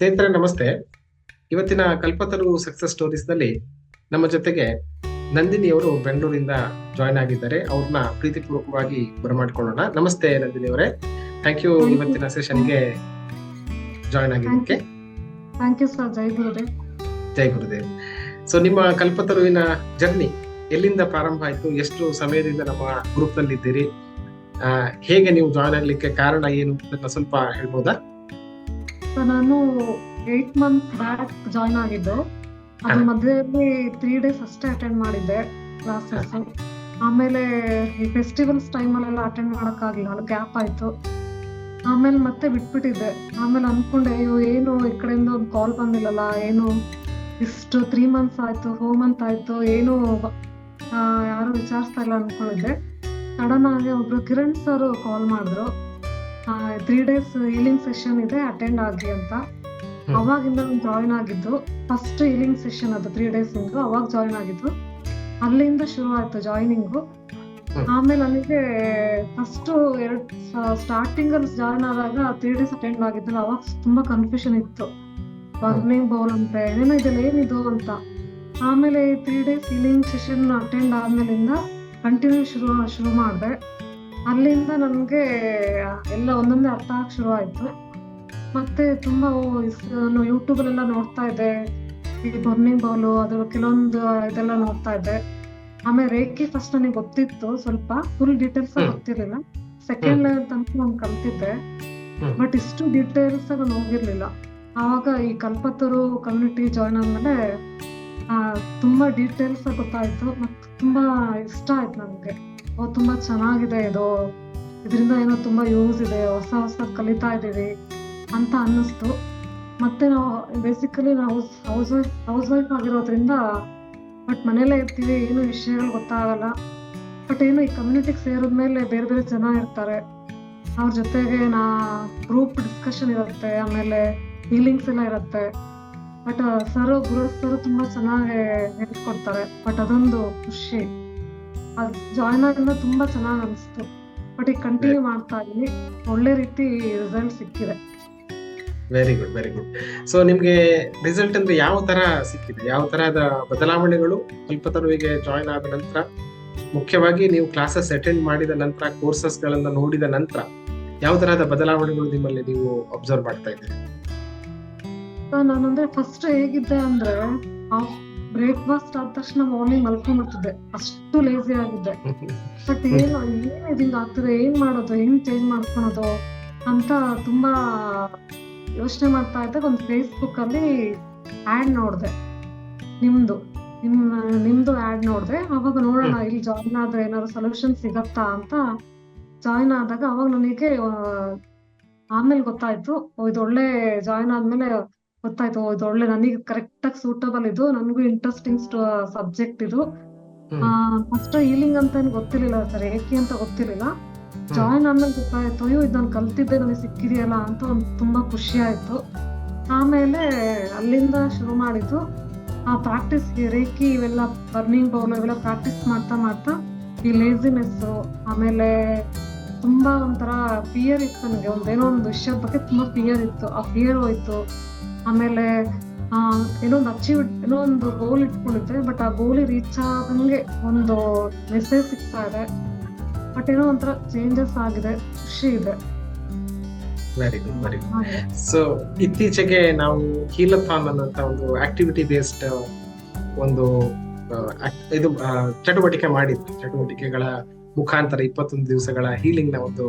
ಸ್ನೇಹಿತರೆ ನಮಸ್ತೆ. ಇವತ್ತಿನ ಕಲ್ಪತರು ಸಕ್ಸಸ್ ಸ್ಟೋರೀಸ್ನಲ್ಲಿ ನಮ್ಮ ಜೊತೆಗೆ ನಂದಿನಿ ಅವರು ಬೆಂಗಳೂರಿಂದ ಜಾಯ್ನ್ ಆಗಿದ್ದಾರೆ. ಅವ್ರನ್ನ ಪ್ರೀತಿಪೂರ್ವಕವಾಗಿ ಬರಮಾಡ್ಕೊಳ್ಳೋಣ. ನಮಸ್ತೆ ನಂದಿನಿ ಅವರೇ. Thank you. ಇವತ್ತಿನ ಸೆಷನ್ಗೆ ಜಾಯ್ನ್ ಆಗಿದ್ದಕ್ಕೆ. ಜೈ ಗುರುದೇವ್ ಸೊ ನಿಮ್ಮ ಕಲ್ಪತರುವಿನ ಜರ್ನಿ ಎಲ್ಲಿಂದ ಪ್ರಾರಂಭ ಆಯ್ತು? ಎಷ್ಟು ಸಮಯದಿಂದ ನಮ್ಮ ಗ್ರೂಪ್ನಲ್ಲಿ ಇದ್ದೀರಿ ಹೇಗೆ ನೀವು ಜಾಯ್ನ್ ಆಗ್ಲಿಕ್ಕೆ ಕಾರಣ ಏನು ಸ್ವಲ್ಪ ಹೇಳ್ಬೋದಾ? ನಾನು ಏಟ್ ಮಂತ್ ಬ್ಯಾಕ್ ಜಾಯ್ನ್ ಆಗಿದ್ದು ಅದು. ಮಧ್ಯದಲ್ಲಿ ತ್ರೀ ಡೇಸ್ ಅಷ್ಟೇ ಅಟೆಂಡ್ ಮಾಡಿದ್ದೆ ಕ್ಲಾಸಸ್ ಆಮೇಲೆ ಈ ಫೆಸ್ಟಿವಲ್ಸ್ ಟೈಮಲ್ಲೆಲ್ಲ ಅಟೆಂಡ್ ಮಾಡೋಕ್ಕಾಗಲಿಲ್ಲ ಅಲ್ಲಿ ಗ್ಯಾಪ್ ಆಯ್ತು. ಆಮೇಲೆ ಮತ್ತೆ ಬಿಟ್ಬಿಟ್ಟಿದ್ದೆ. ಆಮೇಲೆ ಅನ್ಕೊಂಡೆ ಅಯ್ಯೋ ಏನು ಈ ಕಡೆಯಿಂದ ಒಂದು ಕಾಲ್ ಬಂದಿಲ್ಲಲ್ಲ ಏನು ಇಷ್ಟು ತ್ರೀ ಮಂತ್ಸ್ ಆಯ್ತು ಫೋರ್ ಮಂತ್ ಆಯ್ತು ಏನು ಯಾರು ವಿಚಾರಿಸ್ತಾ ಇಲ್ಲ ಅನ್ಕೊಂಡಿದ್ದೆ. ಸಡನ್ ಆಗಿ ಒಬ್ರು ಕಿರಣ್ ಸರ್ ಕಾಲ್ ಮಾಡಿದ್ರು. ತ್ರೀ ಡೇಸ್ ಹೀಲಿಂಗ್ ಸೆಷನ್ ಇದೆ ಅಟೆಂಡ್ ಆಗಿ ಅಂತ. ಅವಾಗಿಂದ ನಾನು ಜಾಯಿನ್ ಆಗಿದ್ದು ಫಸ್ಟ್ ಹೀಲಿಂಗ್ ಸೆಷನ್ ಅದು ತ್ರೀ ಡೇಸ್ ಇಂದು ಅವಾಗ ಜಾಯಿನ್ ಆಗಿದ್ದು. ಅಲ್ಲಿಂದ ಶುರು ಆಯ್ತು ಜಾಯ್ನಿಂಗು ಆಮೇಲೆ ನನಗೆ ಫಸ್ಟ್ ಎರಡು ಸ್ಟಾರ್ಟಿಂಗ್ ಅಲ್ಲಿ ಜಾಯ್ನ್ ಆದಾಗ ತ್ರೀ ಡೇಸ್ ಅಟೆಂಡ್ ಆಗಿದ್ದು ಅವಾಗ ತುಂಬಾ ಕನ್ಫ್ಯೂಷನ್ ಇತ್ತು. ಬರ್ನಿಂಗ್ ಬೌಲ್ ಅಂತ ಏನೇನೋ ಇದೆಲ್ಲ ಏನಿದು ಅಂತ. ಆಮೇಲೆ three days healing session attend ಆದ್ಮೇಲಿಂದ continue ಶುರು ಶುರು ಮಾಡಿದೆ. ಅಲ್ಲಿಂದ ನನಗೆ ಎಲ್ಲ ಒಂದೊಂದೇ ಅರ್ಥ ಆಗಕ್ಕೆ ಶುರು ಆಯ್ತು. ಮತ್ತೆ ತುಂಬಾ ನಾನು ಯೂಟ್ಯೂಬ್ ಎಲ್ಲ ನೋಡ್ತಾ ಇದ್ದೆ. ಈ ಬರ್ನಿಂಗ್ ಬೌಲು ಅದು ಕೆಲವೊಂದು ಇದೆಲ್ಲ ನೋಡ್ತಾ ಇದ್ದೆ. ಆಮೇಲೆ ರೇಖಿ ಫಸ್ಟ್ ನನಗೆ ಗೊತ್ತಿತ್ತು ಸ್ವಲ್ಪ. ಫುಲ್ ಡೀಟೇಲ್ಸ್ ಗೊತ್ತಿರಲಿಲ್ಲ ಗೊತ್ತಿರ್ಲಿಲ್ಲ. ಸೆಕೆಂಡ್ ಲೆವೆಲ್ ತನಕ ನಾನು ಕಲ್ತಿದ್ದೆ. ಬಟ್ ಇಷ್ಟು ಡೀಟೇಲ್ಸ್ ನಾನು ಹೋಗಿರ್ಲಿಲ್ಲ. ಆವಾಗ ಈ ಕಲ್ಪತರು ಕಮ್ಯುನಿಟಿ ಜಾಯ್ನ್ ಆದ್ಮೇಲೆ ತುಂಬಾ ಡೀಟೇಲ್ಸ್ ಗೊತ್ತಾಯ್ತು. ಮತ್ತೆ ತುಂಬಾ ಇಷ್ಟ ಆಯ್ತು ನನಗೆ. ಓ, ತುಂಬಾ ಚೆನ್ನಾಗಿದೆ ಇದು. ಇದರಿಂದ ಏನೋ ತುಂಬಾ ಯೂಸ್ ಇದೆ. ಹೊಸ ಹೊಸ ಕಲಿತಾ ಇದ್ದೀವಿ ಅಂತ ಅನ್ನಿಸ್ತು. ಮತ್ತೆ ನಾವು ಬೇಸಿಕಲಿ ನಾವು ಹೌಸ್ ವೈಫ್ ಹೌಸ್ ವೈಫ್ ಆಗಿರೋದ್ರಿಂದ ಬಟ್ ಮನೇಲೇ ಇರ್ತೀವಿ, ಏನು ವಿಷಯಗಳು ಗೊತ್ತಾಗಲ್ಲ. ಬಟ್ ಏನು ಈ ಕಮ್ಯುನಿಟಿಗೆ ಸೇರಿದ್ಮೇಲೆ ಬೇರೆ ಬೇರೆ ಜನ ಇರ್ತಾರೆ. ಅವ್ರ ಜೊತೆಗೆ ನಾ ಗ್ರೂಪ್ ಡಿಸ್ಕಷನ್ ಇರುತ್ತೆ, ಆಮೇಲೆ ಫೀಲಿಂಗ್ಸ್ ಎಲ್ಲ ಇರುತ್ತೆ. ಬಟ್ ಸರ್ ಗುರು ಸರ್ ತುಂಬಾ ಚೆನ್ನಾಗಿ ಹೇಳ್ಕೊಡ್ತಾರೆ. ಬಟ್ ಅದೊಂದು ಖುಷಿ. ಜಾಯ್ನ್ ಆಗಿಂದ ತುಂಬಾ ಚೆನ್ನಾಗಿ ಅನಿಸ್ತು. ಬಟ್ ಈಗ ಕಂಟಿನ್ಯೂ ಮಾಡ್ತಾ ಇದೀನಿ. ಒಳ್ಳೆ ರೀತಿ ರಿಸಲ್ಟ್ ಸಿಕ್ಕಿದೆ. Very good very good so ನಿಮ್ಗೆ ರಿಸಲ್ಟ್ ಅಂದ್ರೆ ಯಾವ ತರ ಸಿಕ್ಕಿದೆ? ಯಾವ ತರಹದ ಬದಲಾವಣೆಗಳು ಕಲ್ಪತರುವಿಗೆ ಜಾಯ್ನ್ ಆದ ನಂತರ? ಮುಖ್ಯವಾಗಿ ನೀವು ಕ್ಲಾಸಸ್ ಅಟೆಂಡ್ ಮಾಡಿದ ನಂತರ ಕೋರ್ಸಸ್ ಗಳನ್ನ ನೋಡಿದ ನಂತರ ಯಾವ ತರಹದ ಬದಲಾವಣೆಗಳು ನಿಮ್ಮಲ್ಲಿ ನೀವು ಅಬ್ಸರ್ವ್ ಮಾಡ್ತಾ ಇದ್ದೀರಿ? ನಾನು ಅಂದ್ರೆ ಫಸ್ಟ್ ಹೇಗಿದ್ದೆ ಅಂದ್ರೆ ಬ್ರೇಕ್ಫಾಸ್ಟ್ ಆದ ತಕ್ಷಣ ಮಾರ್ನಿಂಗ್ ಮಲ್ಕೊಂಡ್ಬಿಡ್ತಿದ್ದೆ. ಅಷ್ಟು ಲೇಸಿ ಆಗಿದ್ದೆ. ಬಟ್ ಏನು ಏನ್ ಇದಿಂದ ಆಗ್ತದೆ ಏನ್ ಮಾಡೋದು ಹೆಂಗ್ ಚೇಂಜ್ ಮಾಡ್ಕೊಳೋದು ಅಂತ ತುಂಬಾ ಯೋಚನೆ ಮಾಡ್ತಾ ಇದ್ದಾಗ ಒಂದು ಫೇಸ್ಬುಕ್ ಅಲ್ಲಿ ಆಡ್ ನೋಡಿದೆ. ನಿಮ್ದು ನಿಮ್ ನಿಮ್ದು ಆಡ್ ನೋಡಿದೆ. ಅವಾಗ ನೋಡೋಣ ಇಲ್ಲಿ ಜಾಯಿನ್ ಆದ್ರೆ ಏನಾದ್ರು ಸೊಲ್ಯೂಷನ್ ಸಿಗತ್ತಾ ಅಂತ ಜಾಯಿನ್ ಆದಾಗ ಅವಾಗ ನನಗೆ ಆಮೇಲೆ ಗೊತ್ತಾಯ್ತು. ಇದು ಒಳ್ಳೆ ಜಾಯಿನ್ ಆದ್ಮೇಲೆ ಗೊತ್ತಾಯ್ತು ಇದು ಒಳ್ಳೆ ನನಗೆ ಕರೆಕ್ಟ್ ಆಗಿ ಸೂಟಬಲ್ ಇದು. ನನಗೂ ಇಂಟ್ರೆಸ್ಟಿಂಗ್ ಸಬ್ಜೆಕ್ಟ್ ಇದು. ಫಸ್ಟ್ ಹೀಲಿಂಗ್ ಅಂತ ಏನ್ ಗೊತ್ತಿರ್ಲಿಲ್ಲ ಸರ್. ಏಕೆ ಅಂತ ಗೊತ್ತಿರ್ಲಿಲ್ಲ. ಜಾಯಿನ್ ಆದ್ಮೇಲೆ ಗೊತ್ತಾಯ್ತು. ಅಯ್ಯೋ ಇದು ನಾನು ಕಲ್ತಿದ್ದೆ ನನಗೆ ಸಿಕ್ಕಿದೆಯಲ್ಲ ಅಂತ ಒಂದು ತುಂಬಾ ಖುಷಿ ಆಯ್ತು. ಆಮೇಲೆ ಅಲ್ಲಿಂದ ಶುರು ಮಾಡಿದ್ದು ಆ ಪ್ರಾಕ್ಟೀಸ್ ರೇಕಿ ಇವೆಲ್ಲ ಬರ್ನಿಂಗ್ ಬೌಲ್ ಇವೆಲ್ಲ ಪ್ರಾಕ್ಟೀಸ್ ಮಾಡ್ತಾ ಮಾಡ್ತಾ ಈ ಲೇಸಿನೆಸ್ ಆಮೇಲೆ ತುಂಬಾ ಒಂಥರ ಫಿಯರ್ ಇತ್ತು ನನಗೆ. ಒಂದೇನೋ ಒಂದು ವಿಷಯದ ಬಗ್ಗೆ ತುಂಬಾ ಫಿಯರ್ ಇತ್ತು. ಆ ಫಿಯರ್ ಹೋಯ್ತು. ಆಮೇಲೆ ಏನೋ ಒಂದು ಅಚೀವ್ ಏನೋ ಒಂದು ಗೋಲ್ ಇಟ್ಕೊಂಡಿದ್ದೆ ಬಟ್ ಆ ಗೋಲಿ ರೀಚ್ ಆದಂಗೆ ಒಂದು ಮೆಸೇಜ್ ಸಿಗ್ತಾ ಇದೆ. ಬಟ್ ಏನೋ ಒಂಥರ ಚೇಂಜಸ್ ಆಗಿದೆ ಖುಷಿ ಇದೆ. Very good very good. So ಇತ್ತೀಚೆಗೆ ನಾವು ಹೀಲಥಾನ್ ಅನ್ನೋಂತ ಒಂದು ಆಕ್ಟಿವಿಟಿ ಬೇಸ್ಡ್ ಒಂದು ಇದು ಚಟುವಟಿಕೆ ಮಾಡಿದ್ವಿ. ಚಟುವಟಿಕೆಗಳ ಮುಖಾಂತರ ಇಪ್ಪತ್ತೊಂದು ದಿವಸಗಳ ಹೀಲಿಂಗ್ನ ಒಂದು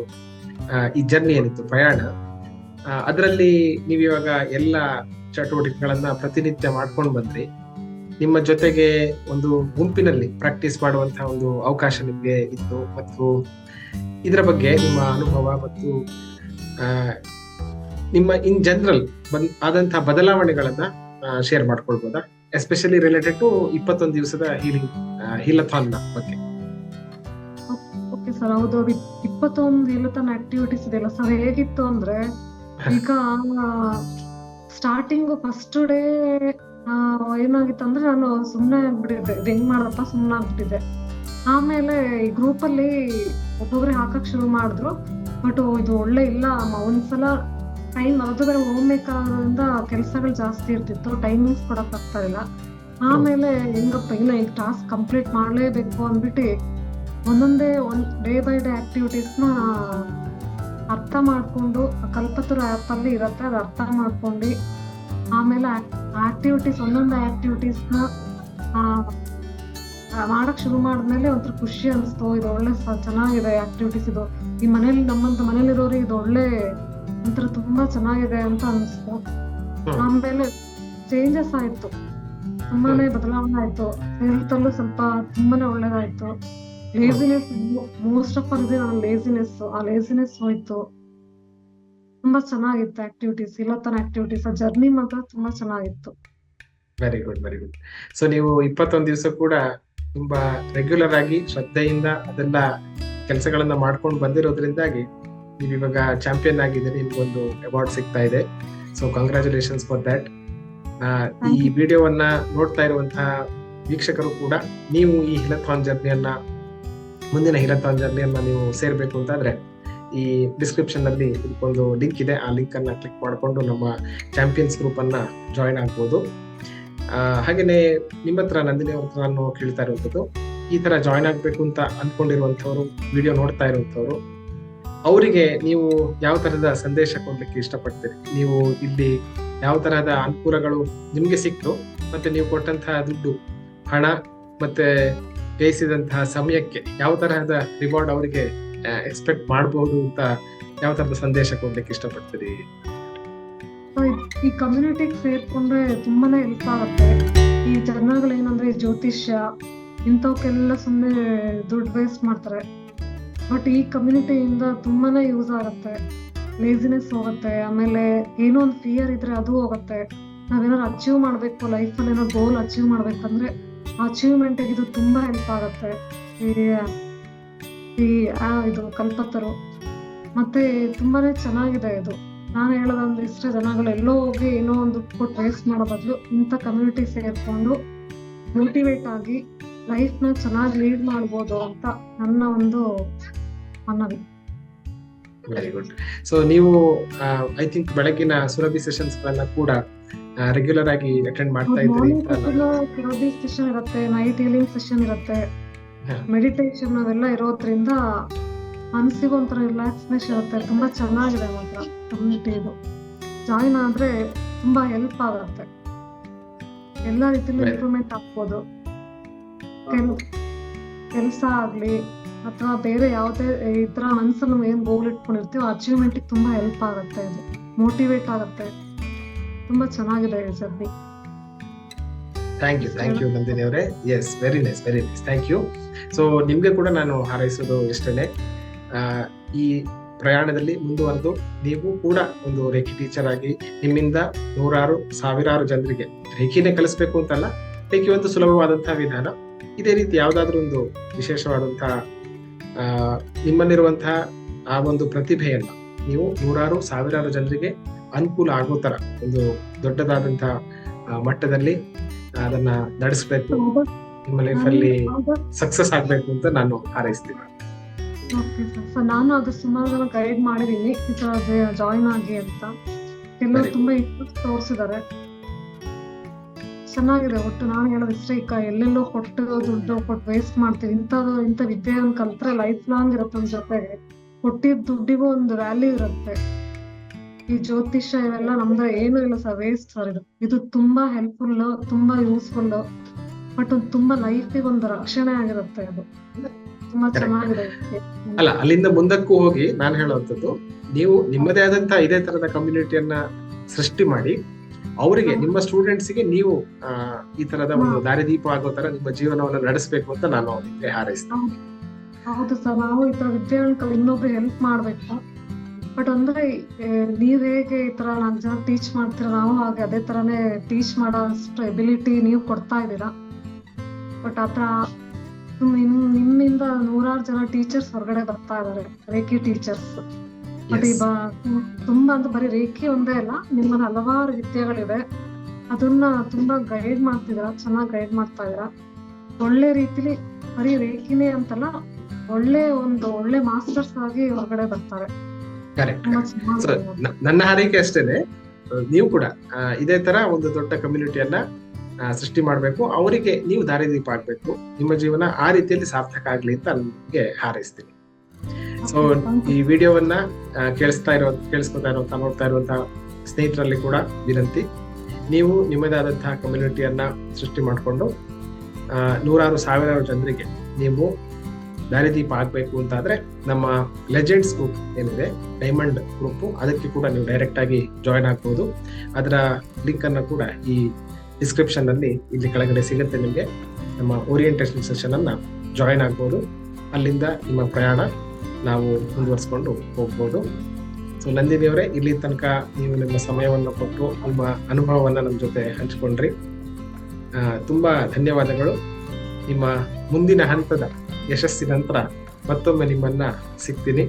ಈ ಜರ್ನಿ ಏನಿತ್ತು ಪ್ರಯಾಣ. ಅದರಲ್ಲಿ ನೀವು ಇವಾಗ ಎಲ್ಲ ಚಟುವಟಿಕೆಗಳನ್ನ ಪ್ರತಿನಿತ್ಯ ಮಾಡ್ಕೊಂಡು ಬಂದ್ರಿ. ನಿಮ್ಮ ಜೊತೆಗೆ ಒಂದು ಗುಂಪಿನಲ್ಲಿ ಪ್ರಾಕ್ಟೀಸ್ ಮಾಡುವಂತಹ ಒಂದು ಅವಕಾಶ ನಿಮಗೆ ಇತ್ತು ಮತ್ತು ಇದರ ಬಗ್ಗೆ ನಿಮ್ಮ ಅನುಭವ ಮತ್ತು ನಿಮ್ಮ ಇನ್ ಜನರಲ್ ಆದಂತಹ ಬದಲಾವಣೆಗಳನ್ನ ಶೇರ್ ಮಾಡ್ಕೊಳ್ಬೋದಾ? ಎಸ್ಪೆಷಲಿ ರಿಲೇಟೆಡ್ ಟು ಇಪ್ಪತ್ತೊಂದು ದಿವಸದ ಹೀಲಿಂಗ್ ಹೀಲಥಾನ್ ಬಗ್ಗೆ. ಓಕೆ ಸರ್ ಹೌದು ಇಪ್ಪತ್ತೊಂದು ಹೀಲಥಾನ್ ಆಕ್ಟಿವಿಟೀಸ್ ಇದೆಯಲ್ಲ ಸರ್ ಹೇಗಿತ್ತು ಅಂದ್ರೆ ಈಗ ಸ್ಟಾರ್ಟಿಂಗ್ ಫಸ್ಟ್ ಡೇ ಏನಾಗಿತ್ತು ಅಂದ್ರೆ ನಾನು ಸುಮ್ಮನೆ ಆಗ್ಬಿಟ್ಟಿದ್ದೆ. ಇದು ಹೆಂಗ್ ಮಾಡಪ್ಪ ಸುಮ್ಮನೆ ಆಗ್ಬಿಟ್ಟಿದ್ದೆ. ಆಮೇಲೆ ಈ ಗ್ರೂಪ್ ಅಲ್ಲಿ ಒಬ್ಬೊಬ್ರೆ ಹಾಕಕ್ ಶುರು ಮಾಡಿದ್ರು. ಬಟ್ ಇದು ಒಳ್ಳೆ ಇಲ್ಲ. ಒಂದ್ಸಲ ಟೈಮ್ ಅದು ಹೋಮ್ ಮೇಕರ್ ಆಗೋದ್ರಿಂದ ಕೆಲಸಗಳು ಜಾಸ್ತಿ ಇರ್ತಿತ್ತು. ಟೈಮಿಂಗ್ಸ್ ಕೊಡಕ್ ಆಗ್ತಾ ಇಲ್ಲ. ಆಮೇಲೆ ಹೆಂಗಪ್ಪ ಇಲ್ಲ ಈಗ ಟಾಸ್ಕ್ ಕಂಪ್ಲೀಟ್ ಮಾಡಲೇಬೇಕು ಅಂದ್ಬಿಟ್ಟು ಒಂದೊಂದೇ, ಒಂದ್ ಡೇ ಬೈ ಡೇ ಆಕ್ಟಿವಿಟೀಸ್ನ ಅರ್ಥ ಮಾಡ್ಕೊಂಡು ಕಲ್ಪತರು ಆ್ಯಪಲ್ಲಿ ಅಲ್ಲಿ ಇರತ್ತೆ ಅದು ಅರ್ಥ ಮಾಡ್ಕೊಂಡು ಆಮೇಲೆ ಆಕ್ಟಿವಿಟೀಸ್ ಒಂದೊಂದು ಆ್ಯಕ್ಟಿವಿಟೀಸ್ನ ಮಾಡಕ್ ಶುರು ಮಾಡಿದ್ಮೇಲೆ ಒಂಥರ ಖುಷಿ ಅನಿಸ್ತು. ಇದು ಒಳ್ಳೆ ಚೆನ್ನಾಗಿದೆ ಆಕ್ಟಿವಿಟೀಸ್ ಇದು. ಈ ಮನೇಲಿ ನಮ್ಮಂತ ಮನೇಲಿರೋರಿಗೆ ಇದು ಒಳ್ಳೆ ಒಂಥರ ತುಂಬಾ ಚೆನ್ನಾಗಿದೆ ಅಂತ ಅನಿಸ್ತು. ಆಮೇಲೆ ಚೇಂಜಸ್ ಆಯ್ತು. ತುಂಬಾನೇ ಬದಲಾವಣೆ ಆಯ್ತು. ಹೆಲ್ತ್ ಅಲ್ಲೂ ಸ್ವಲ್ಪ ತುಂಬಾನೇ ಒಳ್ಳೇದಾಯ್ತು. ಲೇಸಿನೆಸ್ ಮೋಸ್ಟ್ ಆಫ್ ಆಲ್ ಆ ಲೇಸಿನೆಸ್ ಆ ಲೇಸಿನೆಸ್ ಹೋಯ್ತು. ತುಂಬಾ ಚೆನ್ನಾಗಿತ್ತು ಆಕ್ಟಿವಿಟೀಸ್ ಇಲ್ಲತನ ಆಕ್ಟಿವಿಟೀಸ್ ಆ ಜರ್ನಿ ಮಾತ್ರ ತುಂಬಾ ಚೆನ್ನಾಗಿತ್ತು. Very good very good so ನೀವು ಇಪ್ಪತ್ತೊಂದು ದಿವಸ ಕೂಡ ತುಂಬಾ ರೆಗ್ಯುಲರ್ ಆಗಿ ಶ್ರದ್ಧೆಯಿಂದ ಅದೆಲ್ಲ ಕೆಲಸಗಳನ್ನ ಮಾಡ್ಕೊಂಡು ಬಂದಿರೋದ್ರಿಂದಾಗಿ ನೀವು ಇವಾಗ ಚಾಂಪಿಯನ್ ಆಗಿದ್ದೀರಿ. ನಿಮ್ಗೊಂದು ಅವಾರ್ಡ್ ಸಿಗ್ತಾ ಇದೆ. ಸೊ ಕಂಗ್ರ್ಯಾಚುಲೇಷನ್ಸ್ ಫಾರ್ ದಟ್ ಈ ವಿಡಿಯೋವನ್ನ ನೋಡ್ತಾ ಇರುವಂತಹ ವೀಕ್ಷಕರು ಕೂಡ ನೀವು ಈ ಹಿಲಥಾನ್ ಜರ್ನಿಯನ್ನ ಮುಂದಿನ ಹಿರತಾನ್ ಜರ್ನಿಯನ್ನ ನೀವು ಸೇರ್ಬೇಕು ಅಂತಾದ್ರೆ ಈ ಡಿಸ್ಕ್ರಿಪ್ಷನ್ನಲ್ಲಿ ಇದಕ್ಕೊಂದು ಲಿಂಕ್ ಇದೆ. ಆ ಲಿಂಕ್ ಅನ್ನ ಕ್ಲಿಕ್ ಮಾಡಿಕೊಂಡು ನಮ್ಮ ಚಾಂಪಿಯನ್ಸ್ ಗ್ರೂಪ್ ಅನ್ನ ಜಾಯಿನ್ ಆಗ್ಬೋದು. ಹಾಗೇನೆ ನಿಮ್ಮ ಹತ್ರ ನಂದಿನಿ ಅವ್ರ ನಾನು ಕೇಳ್ತಾ ಇರುವಂತದ್ದು ಈ ತರ ಜಾಯಿನ್ ಆಗ್ಬೇಕು ಅಂತ ಅನ್ಕೊಂಡಿರುವಂತವ್ರು ವಿಡಿಯೋ ನೋಡ್ತಾ ಇರುವಂತವ್ರು ಅವರಿಗೆ ನೀವು ಯಾವ ತರಹದ ಸಂದೇಶ ಕೊಡ್ಲಿಕ್ಕೆ ಇಷ್ಟಪಡ್ತೀರಿ? ನೀವು ಇಲ್ಲಿ ಯಾವ ತರಹದ ಅನುಕೂಲಗಳು ನಿಮ್ಗೆ ಸಿಕ್ತು, ಮತ್ತೆ ನೀವು ಕೊಟ್ಟಂತಹ ದುಡ್ಡು, ಹಣ, ಮತ್ತೆ ವ್ಯಯಿಸಿದಂತಹ ಸಮಯಕ್ಕೆ ಯಾವ ತರಹದ ರಿವಾರ್ಡ್ ಅವರಿಗೆ ಎಕ್ಸ್ಪೆಕ್ಟ್ ಮಾಡಬಹುದು ಅಂತ ಯಾವ ತರದ ಸಂದೇಶ ಕೊಡ್ಲಿಕ್ಕೆ ಇಷ್ಟಪಡ್ತೀರಿ? ಈ ಕಮ್ಯುನಿಟಿಗೆ ಸೇರ್ಕೊಂಡ್ರೆ ತುಂಬಾನೇ ಹೆಲ್ಪ್ ಆಗುತ್ತೆ. ಈ ಜನಗಳೇನಂದ್ರೆ ಜ್ಯೋತಿಷ್ಯ, ಇಂಥವಕ್ಕೆಲ್ಲ ಸುಮ್ಮನೆ ದುಡ್ಡು ವೇಸ್ಟ್ ಮಾಡ್ತಾರೆ. ಬಟ್ ಈ ಕಮ್ಯುನಿಟಿಯಿಂದ ತುಂಬಾನೇ ಯೂಸ್ ಆಗುತ್ತೆ. ಲೇಸಿನೆಸ್ ಹೋಗುತ್ತೆ. ಆಮೇಲೆ ಏನೋ ಒಂದು ಫಿಯರ್ ಇದ್ರೆ ಅದು ಹೋಗುತ್ತೆ. ನಾವೇನಾದ್ರು ಅಚೀವ್ ಮಾಡ್ಬೇಕು ಲೈಫಲ್ಲಿ ಏನೋ ಗೋಲ್ ಅಚೀವ್ ಮಾಡ್ಬೇಕಂದ್ರೆ ಅಚೀವ್ಮೆಂಟ್ ಇದು ತುಂಬಾ ಹೆಲ್ಪ್ ಆಗುತ್ತೆ. ಈ- ಇದು ಕಲ್ಪತರು. ಮತ್ತೆ ತುಂಬಾನೇ ಚೆನ್ನಾಗಿದೆ ಇದು. ನಾನು ಹೇಳೋದಂದ್ರೆ ಇಷ್ಟ ಜನಗಳು ಎಲ್ಲೋ ಹೋಗಿ ಏನೋ ಒಂದು ಟ್ರೇಸ್ ಮಾಡೋ ಬದಲು ಇಂಥ ಕಮ್ಯುನಿಟಿ ಸೇರ್ಕೊಂಡು ಮೋಟಿವೇಟ್ ಆಗಿ ಲೈಫ್ನ ಚೆನ್ನಾಗಿ ಲೀಡ್ ಮಾಡ್ಬೋದು ಅಂತ ನನ್ನ ಒಂದು ಮನವಿ. ವೆರಿ ಗುಡ್ ಸೊ ನೀವು ಐ ಥಿಂಕ್ ಬೆಳಗಿನ ಸುರಭಿ ಸೆಷನ್ಸ್ ಕೂಡ ರೆಗ್ಯುಲರ್ ಆಗಿ ಅಟೆಂಡ್ ಮಾಡ್ತಾ ಇದ್ದೀರಿ ಥೆರಪಿ ಸೆಷನ್ ಇರುತ್ತೆ ನೈಟ್ ಹೀಲಿಂಗ್ ಸೆಷನ್ ಇರುತ್ತೆ. ಮೆಡಿಟೇಷನ್ ಅದೆಲ್ಲ ಇರೋದ್ರಿಂದ ಮನಸ್ಸಿಗೆ ಒಂಥರ ರಿಲ್ಯಾಕ್ಸ್ನೆಸ್ ಇರುತ್ತೆ ತುಂಬಾ ಚೆನ್ನಾಗಿದೆ ಮಾತ್ರ ಕಮ್ಯುನಿಟಿ ಇದು. ಜಾಯಿನ್ ಆದ್ರೆ ತುಂಬಾ ಹೆಲ್ಪ್ ಆಗುತ್ತೆ. ಎಲ್ಲ ರೀತಿಲೂ. ಇಂಪ್ರೂವ್ಮೆಂಟ್ ಆಗ್ಬೋದು. ಕೆಲಸ ಆಗ್ಲಿ ಅಥವಾ ಬೇರೆ ಯಾವುದೇ ಈ ತರ ಮನ್ಸಲ್ಲಿ ಏನ್ ಗೋಲ್ ಇಟ್ಕೊಂಡಿರ್ತೀವೋ ಅಚೀವ್ಮೆಂಟ್ ತುಂಬಾ ಹೆಲ್ಪ್ ಆಗುತ್ತೆ ಇದು. ಮೋಟಿವೇಟ್ ಆಗುತ್ತೆ. ತುಂಬಾ ಚೆನ್ನಾಗಿದೆ ಈ thank you thank you Nandini ಅವರೇ. Yes very nice very nice thank you so ನಿಮ್ಗೆ ಕೂಡ ನಾನು ಹಾರೈಸೋದು ಇಷ್ಟೇ ಈ ಪ್ರಯಾಣದಲ್ಲಿ ಮುಂದುವರೆದು ನೀವು ಕೂಡ ಒಂದು ರೇಖಿ ಟೀಚರ್ ಆಗಿ ನಿಮ್ಮಿಂದ ನೂರಾರು, ಸಾವಿರಾರು ಜನರಿಗೆ ರೇಖಿನೇ ಕಲಿಸ್ಬೇಕು ಅಂತಲ್ಲ, ರೇಖಿ ಒಂದು ಸುಲಭವಾದಂತಹ ವಿಧಾನ. ಇದೇ ರೀತಿ ಯಾವ್ದಾದ್ರು ಒಂದು ವಿಶೇಷವಾದಂತಹ ನಿಮ್ಮಲ್ಲಿರುವಂತಹ ಆ ಒಂದು ಪ್ರತಿಭೆಯನ್ನ ನೀವು ನೂರಾರು, ಸಾವಿರಾರು ಜನರಿಗೆ ಅನುಕೂಲ ಆಗೋ ತರ ಒಂದು ದೊಡ್ಡದಾದಂತಹ ಮಟ್ಟದಲ್ಲಿ ಅದನ್ನ ನಡೆಸಬೇಕು. ನಿಮ್ಮ ಲೈಫ್ ಅಲ್ಲಿ ಸಕ್ಸಸ್ ಆಗ್ಬೇಕು ಅಂತ ನಾನು ಹಾರೈಸ್ತೀನಿ. ಓಕೆ ಸರ್ ಸೊ ನಾನು ಅದು ಸುಮಾರು ಜನ ಗೈಡ್ ಮಾಡಿದೀನಿ. ಈ ತರ ಜಾಯಿನ್ ಆಗಿ ಅಂತ. ಎಲ್ಲರೂ ತುಂಬಾ ಇಂಟ್ರೆಸ್ಟ್ ತೋರಿಸಿದ್ದಾರೆ ಚೆನ್ನಾಗಿದೆ ಒಟ್ಟು ನಾನು ಹೇಳೋದು ಇಷ್ಟೇ. ಈಗ ಎಲ್ಲೆಲ್ಲೋ ಕೊಟ್ಟು ದುಡ್ಡು ಕೊಟ್ಟು ವೇಸ್ಟ್ ಮಾಡ್ತೀವಿ. ಇಂಥದ್ದು ಇಂಥ ವಿದ್ಯೆಯನ್ನು ಕಲ್ತ್ರೆ ಲೈಫ್ ಲಾಂಗ್ ಇರುತ್ತೆ ನಮ್ಮ ಜೊತೆಗೆ. ಕೊಟ್ಟಿದ್ದ ದುಡ್ಡಿಗೂ ಒಂದು ವ್ಯಾಲ್ಯೂ ಇರುತ್ತೆ. ಈ ಜ್ಯೋತಿಷ್ಯ ಇವೆಲ್ಲ ನಮ್ದು ಏನು ಇಲ್ಲ ಸರ್ ವೇಸ್ಟ್ ಸರ್ ಇದು. ಇದು ತುಂಬಾ ಹೆಲ್ಪ್ಫುಲ್ ತುಂಬಾ ಯೂಸ್ಫುಲ್ ಬಟ್ ತುಂಬಾ ಲೈಫಿಗೆ ಒಂದು ರಕ್ಷಣೆ ಆಗಿರುತ್ತೆ ಅದು. ತುಂಬಾ. ಚೆನ್ನಾಗಿದೆ. ಅಲ್ಲ ಅಲ್ಲಿಂದ ಮುಂದಕ್ಕೂ ಹೋಗಿ ನಾನು ಹೇಳುವಂತದ್ದು ನೀವು ನಿಮ್ಮದೇ ಆದಂತಹ ಇದೇ ತರದ ಕಮ್ಯುನಿಟಿಯನ್ನ ಸೃಷ್ಟಿ ಮಾಡಿ ಅವರಿಗೆ ನಿಮ್ಮ ಸ್ಟೂಡೆಂಟ್ಸ್ಗೆ ನೀವು ಈ ತರದ ಒಂದು ದಾರಿದೀಪ ಆಗೋ ತರ ನಿಮ್ಮ ಜೀವನವನ್ನು ನಡೆಸಬೇಕು ಅಂತ ನಾನು ಹಾರೈಸ್ತೇನೆ. ಹೌದು. ಸರ್ ನಾವು ಈ ತರ ವಿದ್ಯಾರ್ಥಿಗಳು ಕಲಿ ಇನ್ನೊಬ್ರಿಗೆ ಹೆಲ್ಪ್ ಮಾಡ್ಬೇಕು. ಬಟ್ ಅಂದ್ರೆ ನೀವ್ ಹೇಗೆ ಈ ತರ ನಾಲ್ಕು ಜನ ಟೀಚ್ ಮಾಡ್ತೀರ ನಾವು ಹಾಗೆ ಅದೇ ತರನೇ ಟೀಚ್ ಮಾಡೋ ಅಷ್ಟು ಎಬಿಲಿಟಿ ನೀವು ಕೊಡ್ತಾ ಇದ್ದೀರಾ? ಬಟ್ ಆತರ ನಿಮ್ ನಿಮ್ಮಿಂದ ನೂರಾರು ಜನ ಟೀಚರ್ಸ್ ಹೊರಗಡೆ ಬರ್ತಾ ಇದಾರೆ ರೇಖಿ ಟೀಚರ್ಸ್ ಬಟ್ ಈ ತುಂಬಾ ಅಂತ ಬರೀ ರೇಖಿ ಒಂದೇ ಅಲ್ಲ ನಿಮ್ಮಲ್ಲಿ ಹಲವಾರು ವಿದ್ಯೆಗಳಿವೆ. ಅದನ್ನ ತುಂಬಾ ಗೈಡ್ ಮಾಡ್ತಿದ್ದೀರಾ ಚೆನ್ನಾಗಿ ಗೈಡ್ ಮಾಡ್ತಾ ಇದೀರಾ ಒಳ್ಳೆ ರೀತಿಲಿ ಬರೀ ರೇಖಿನೇ ಅಂತಲ್ಲ ಒಳ್ಳೆ ಒಂದು ಒಳ್ಳೆ ಮಾಸ್ಟರ್ಸ್ ಆಗಿ ಹೊರಗಡೆ ಬರ್ತಾರೆ. ಕರೆಕ್ಟ್ ಸೊ ನನ್ನ ಹಾರೈಕೆ ಅಷ್ಟೇನೆ. ನೀವು ಕೂಡ ಇದೇ ತರ ಒಂದು ದೊಡ್ಡ ಕಮ್ಯುನಿಟಿಯನ್ನ ಸೃಷ್ಟಿ ಮಾಡಬೇಕು. ಅವರಿಗೆ ನೀವು ದಾರಿದೀಪ ಆಗ್ಬೇಕು. ನಿಮ್ಮ ಜೀವನ ಆ ರೀತಿಯಲ್ಲಿ ಸಾರ್ಥಕ ಆಗ್ಲಿ ಅಂತ ನಿಮಗೆ ಹಾರೈಸ್ತೀನಿ. ಸೊ ಈ ವಿಡಿಯೋವನ್ನ ಕೇಳಿಸ್ತಾ ಇರೋ ಕೇಳಿಸ್ಕೊತಾ ಇರುವಂತ ನೋಡ್ತಾ ಇರುವಂತಹ ಸ್ನೇಹಿತರಲ್ಲಿ ಕೂಡ ವಿನಂತಿ. ನೀವು ನಿಮ್ಮದೇ ಆದಂತಹ ಕಮ್ಯುನಿಟಿಯನ್ನ ಸೃಷ್ಟಿ ಮಾಡಿಕೊಂಡು ನೂರಾರು ಸಾವಿರಾರು ಜನರಿಗೆ ನೀವು ದಾರಿದೀಪ ಆಗ್ಬೇಕು ಅಂತಾದ್ರೆ ನಮ್ಮ ಲೆಜೆಂಡ್ಸ್ ಗ್ರೂಪ್ ಏನಿದೆ ಡೈಮಂಡ್ ಗ್ರೂಪ್ ಅದಕ್ಕೆ ಕೂಡ ನೀವು ಡೈರೆಕ್ಟ್ ಆಗಿ ಜಾಯ್ನ್ ಆಗ್ಬೋದು. ಅದರ ಲಿಂಕ್ ಅನ್ನ ಕೂಡ ಈ ಡಿಸ್ಕ್ರಿಪ್ಷನ್ ಅಲ್ಲಿ ಇಲ್ಲಿ ಕೆಳಗಡೆ ಸಿಗುತ್ತೆ ನಿಮಗೆ. ನಮ್ಮ ಓರಿಯೆಂಟೇಷನ್ ಸೆಷನ್ ಅನ್ನ ಜಾಯ್ನ್ ಆಗ್ಬೋದು. ಅಲ್ಲಿಂದ ನಿಮ್ಮ ಪ್ರಯಾಣ ನಾವು ಮುಂದುವರಿಸ್ಕೊಂಡು ಹೋಗ್ಬೋದು. ಸೊ ನಂದಿನಿ ಅವರೇ ಇಲ್ಲಿ ತನಕ ನೀವು ನಿಮ್ಮ ಸಮಯವನ್ನು ಕೊಟ್ಟು ನಿಮ್ಮ ಅನುಭವವನ್ನ ನಮ್ಮ ಜೊತೆ ಹಂಚಿಕೊಂಡ್ರಿ. ತುಂಬಾ ಧನ್ಯವಾದಗಳು. ನಿಮ್ಮ ಮುಂದಿನ ಹಂತದ ಯಶಸ್ಸಿನ ನಂತರ ಮತ್ತೊಮ್ಮೆ ನಿಮ್ಮನ್ನ ಸಿಗ್ತೀನಿ.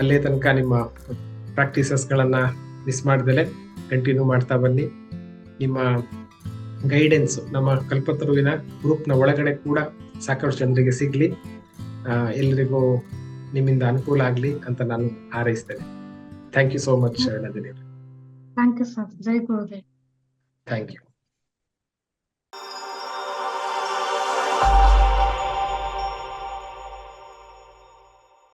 ಅಲ್ಲೇ ತನಕ ನಿಮ್ಮ ಪ್ರಾಕ್ಟೀಸಸ್ ಗಳನ್ನ ಮಿಸ್ ಮಾಡ್ದಲೆ ಕಂಟಿನ್ಯೂ ಮಾಡ್ತಾ ಬನ್ನಿ. ನಿಮ್ಮ ಗೈಡೆನ್ಸ್ ನಮ್ಮ ಕಲ್ಪತರುವಿನ ಗ್ರೂಪ್ನ ಒಳಗಡೆ ಕೂಡ ಸಾಕಷ್ಟು ಜನರಿಗೆ ಸಿಗ್ಲಿ. ಎಲ್ಲರಿಗೂ ನಿಮ್ಮಿಂದ ಅನುಕೂಲ ಆಗಲಿ ಅಂತ ನಾನು ಹಾರೈಸ್ತೇನೆ. Thank you so much Nandini thank you sir Jai Gurudev. Thank you